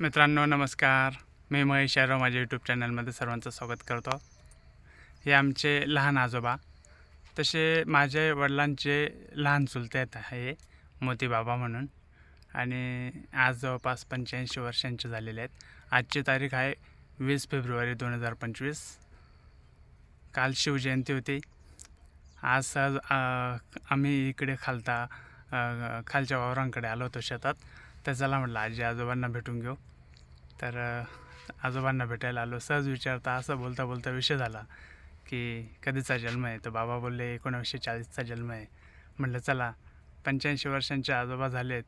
मित्रांनो नमस्कार. मी महेश यादव माझ्या यूट्यूब चॅनलमध्ये सर्वांचं स्वागत करतो. हे आमचे लहान आजोबा. तसे माझे वडिलांचे लहान चुलते आहेत हे मोती बाबा म्हणून. आणि आज जवळपास पंच्याऐंशी वर्षांचे झालेले आहेत. आजची तारीख आहे वीस फेब्रुवारी दोन हजार पंचवीस. काल शिवजयंती होती. आज सहज आम्ही इकडे खालता खालच्या वावरांकडे आलो होतो शेतात. तर चला म्हटलं आजी आजोबांना भेटून घेऊ. तर आजोबांना भेटायला आलो. सहज विचारता असं बोलता बोलता विषय झाला की कधीचा जन्म आहे? तर बाबा बोलले एकोणावीसशे चाळीसचा जन्म आहे. म्हटलं चला पंच्याऐंशी वर्षांचे आजोबा झालेत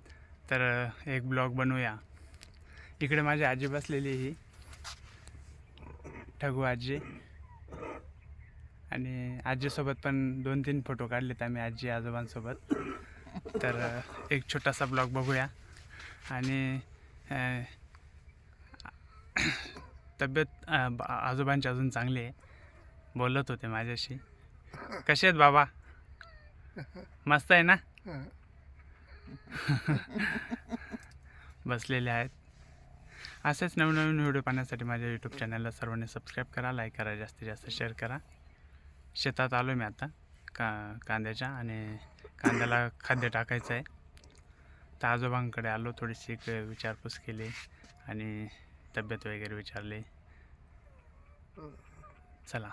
तर एक ब्लॉग बनवूया. इकडे माझी आजी बसलेली ही. ठगू आजी. आणि आजीसोबत पण दोन तीन फोटो काढलेत आम्ही आजी आजोबांसोबत. तर एक छोटासा ब्लॉग बघूया. आणि तब्येत आजोबांची अजून चांगली आहे. बोलत होते माझ्याशी. कसे आहेत बाबा? मस्त आहे ना? बसलेले आहेत. असेच नवीन नवीन व्हिडिओ पाहण्यासाठी माझ्या यूट्यूब चॅनलला सर्वांनी सबस्क्राईब करा लाईक करा जास्तीत जास्त शेअर करा. शेतात आलो मी आता का कांद्याच्या आणि कांद्याला खाद्य टाकायचं आहे. तर आजोबांकडे आलो थोडीशी एक विचारपूस केली आणि तब्येत वगैरे विचारली. चला.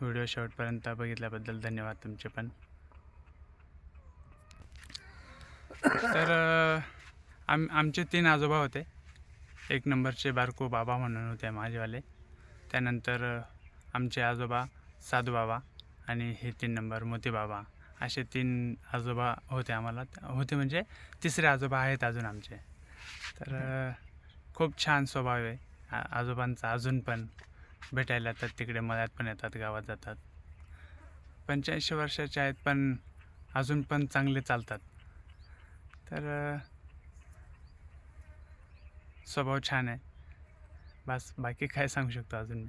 व्हिडिओ शेवटपर्यंत बघितल्याबद्दल धन्यवाद तुमचे पण. तर आम आमचे तीन आजोबा होते. एक नंबरचे बारको बाबा म्हणून होते माझेवाले. त्यानंतर आमचे आजोबा साधू बाबा आणि हे तीन नंबर मोती बाबा असे तीन आजोबा होते आम्हाला. होते म्हणजे तिसरे आजोबा आहेत अजून आमचे. तर खूप छान स्वभाव आहे. आ- आजोबांचा अजून पण भेटायला येतात तिकडे मळ्यात पण येतात गावात जातात. पंच्याऐंशी वर्षाचे आहेत पण अजून पण चांगले चालतात. तर स्वभाव छान आहे. बस बाकी काय सांगू शकतो अजून मी?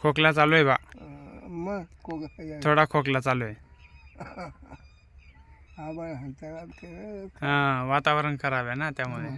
खोकला चालू आहे बा. मग थोडा खोकला चालू आहे. केलं हां वातावरण खराब आहे ना त्यामुळे.